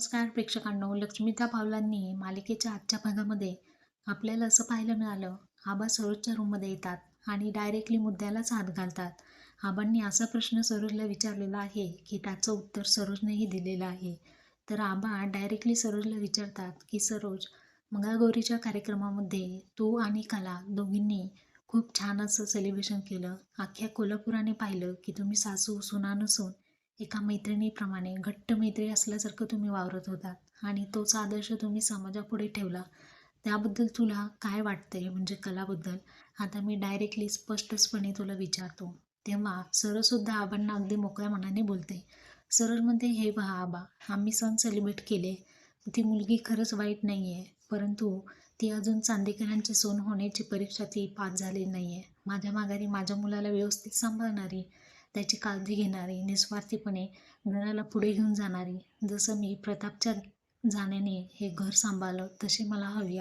नमस्कार प्रेक्षकांनो लक्ष्मीता पावलांनी मालिकेच्या आजच्या भागामध्ये आपल्याला असं पाहायला मिळालं आबा सरोजच्या रूममध्ये येतात आणि डायरेक्टली मुद्द्यालाच हात घालतात. आबांनी असा प्रश्न सरोजला विचारलेला आहे की त्याचं उत्तर सरोजनेही दिलेलं आहे. तर आबा डायरेक्टली सरोजला विचारतात की सरोज मंगळगौरीच्या कार्यक्रमामध्ये तू आणि कला दोघींनी खूप छान असं सेलिब्रेशन केलं. अख्ख्या कोल्हापुराने पाहिलं की तुम्ही सासू सुना नसून एका मैत्रिणीप्रमाणे घट्ट मैत्री असल्यासारखं तुम्ही वावरत होतात आणि तोच आदर्श तुम्ही समाजापुढे ठेवला. त्याबद्दल तुला काय वाटतंय? म्हणजे कलाबद्दल? आता मी डायरेक्टली स्पष्टपणे तुला विचारतो. तेव्हा सरसुद्धा आबांना अगदी मोकळ्या मनाने बोलते. सरळ म्हणते हे पहा आबा आम्ही सण सेलिब्रेट केले. ती मुलगी खरंच वाईट नाही आहे परंतु ती अजून चांदेकरांची सोन होण्याची परीक्षा ती पास झाली नाही आहे माझ्या माघारी माझ्या मुलाला व्यवस्थित सांभाळणारी त्याची काळजी घेणारी निस्वार्थीपणे घराला पुढे घेऊन जाणारी जसं मी प्रतापच्या जाण्याने हे घर सांभाळलं तशी मला हवी आहे.